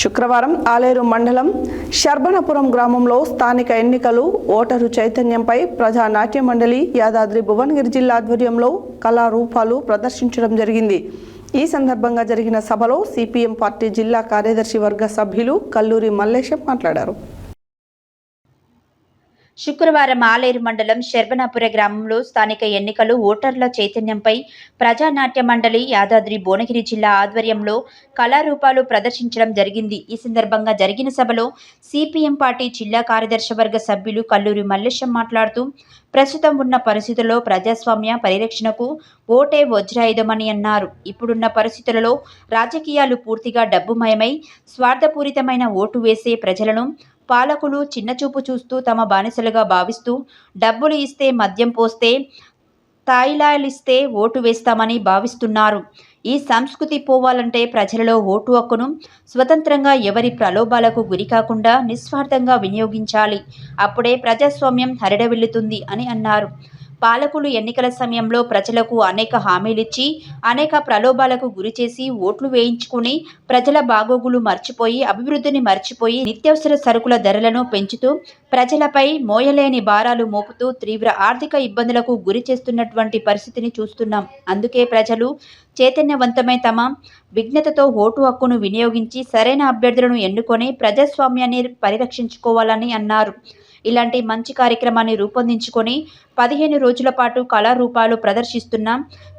శుక్రవారం ఆలేరు మండలం శర్బనపురం గ్రామంలో స్థానిక ఎన్నికలు ఓటరు చైతన్యంపై ప్రజానాట్య మండలి యాదాద్రి భువనగిరి జిల్లా ఆధ్వర్యంలో కళారూపాలు ప్రదర్శించడం జరిగింది. ఈ సందర్భంగా జరిగిన సభలో సిపిఎం పార్టీ జిల్లా కార్యదర్శి వర్గ సభ్యులు కల్లూరి మల్లేశం మాట్లాడారు. శుక్రవారం ఆలేరు మండలం శర్వనాపుర గ్రామంలో స్థానిక ఎన్నికలు ఓటర్ల చైతన్యంపై ప్రజానాట్య మండలి యాదాద్రి భువనగిరి జిల్లా ఆధ్వర్యంలో కళారూపాలు ప్రదర్శించడం జరిగింది. ఈ సందర్భంగా జరిగిన సభలో సిపిఎం పార్టీ జిల్లా కార్యదర్శి వర్గ సభ్యులు కల్లూరి మల్లేశం మాట్లాడుతూ ప్రస్తుతం ఉన్న పరిస్థితుల్లో ప్రజాస్వామ్య పరిరక్షణకు ఓటే వజ్రాయుధమని అన్నారు. ఇప్పుడున్న పరిస్థితులలో రాజకీయాలు పూర్తిగా డబ్బుమయమై స్వార్థపూరితమైన ఓటు వేసే ప్రజలను పాలకులు చిన్నచూపు చూస్తూ తమ బానిసలుగా భావిస్తూ డబ్బులు ఇస్తే మద్యం పోస్తే తాయిలాలిస్తే ఓటు వేస్తామని భావిస్తున్నారు. ఈ సంస్కృతి పోవాలంటే ప్రజలలో ఓటు హక్కును స్వతంత్రంగా ఎవరి ప్రలోభాలకు గురికాకుండా నిస్వార్థంగా వినియోగించాలి. అప్పుడే ప్రజాస్వామ్యం హరిడవిల్లుతుంది అని అన్నారు. పాలకులు ఎన్నికల సమయంలో ప్రజలకు అనేక హామీలిచ్చి అనేక ప్రలోభాలకు గురిచేసి ఓట్లు వేయించుకుని ప్రజల బాగోగులు మర్చిపోయి అభివృద్ధిని మర్చిపోయి నిత్యవసర సరుకుల ధరలను పెంచుతూ ప్రజలపై మోయలేని భారాలు మోపుతూ తీవ్ర ఆర్థిక ఇబ్బందులకు గురి చేస్తున్నటువంటి పరిస్థితిని చూస్తున్నాం. అందుకే ప్రజలు చైతన్యవంతమై తమ విఘ్నతతో ఓటు హక్కును వినియోగించి సరైన అభ్యర్థులను ఎన్నుకొని ప్రజాస్వామ్యాన్ని పరిరక్షించుకోవాలని అన్నారు. ఇలాంటి మంచి కార్యక్రమాన్ని రూపొందించుకొని పదిహేను రోజుల పాటు కళారూపాలు ప్రదర్శిస్తున్న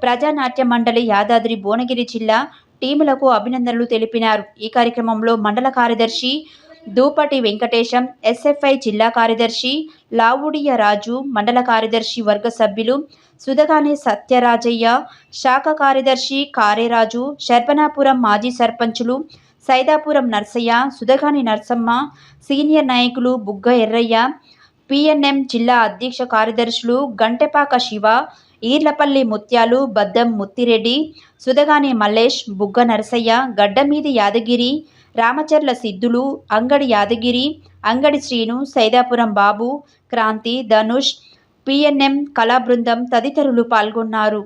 ప్రజానాట్య మండలి యాదాద్రి భువనగిరి జిల్లా టీములకు అభినందనలు తెలిపినారు. ఈ కార్యక్రమంలో మండల కార్యదర్శి దూపటి వెంకటేశం ఎస్ఎఫ్ఐ జిల్లా కార్యదర్శి లావుడియ రాజు మండల కార్యదర్శి వర్గ సభ్యులు సుధగాని సత్యరాజయ్య శాఖ కార్యదర్శి కారేరాజు శర్పనాపురం మాజీ సర్పంచులు సైదాపురం నర్సయ్య సుధగాని నర్సమ్మ సీనియర్ నాయకులు బుగ్గ ఎర్రయ్య పిఎన్ఎం జిల్లా అధ్యక్ష కార్యదర్శులు గంటెపాక శివ ఈర్లపల్లి ముత్యాలు బద్దం ముత్తిరెడ్డి సుధగాని మల్లేష్ బుగ్గ నరసయ్య గడ్డమీది యాదగిరి రామచర్ల సిద్ధులు అంగడి యాదగిరి అంగడి శ్రీను సైదాపురం బాబు క్రాంతి ధనుష్ పిఎన్ఎం కళా బృందం తదితరులు పాల్గొన్నారు.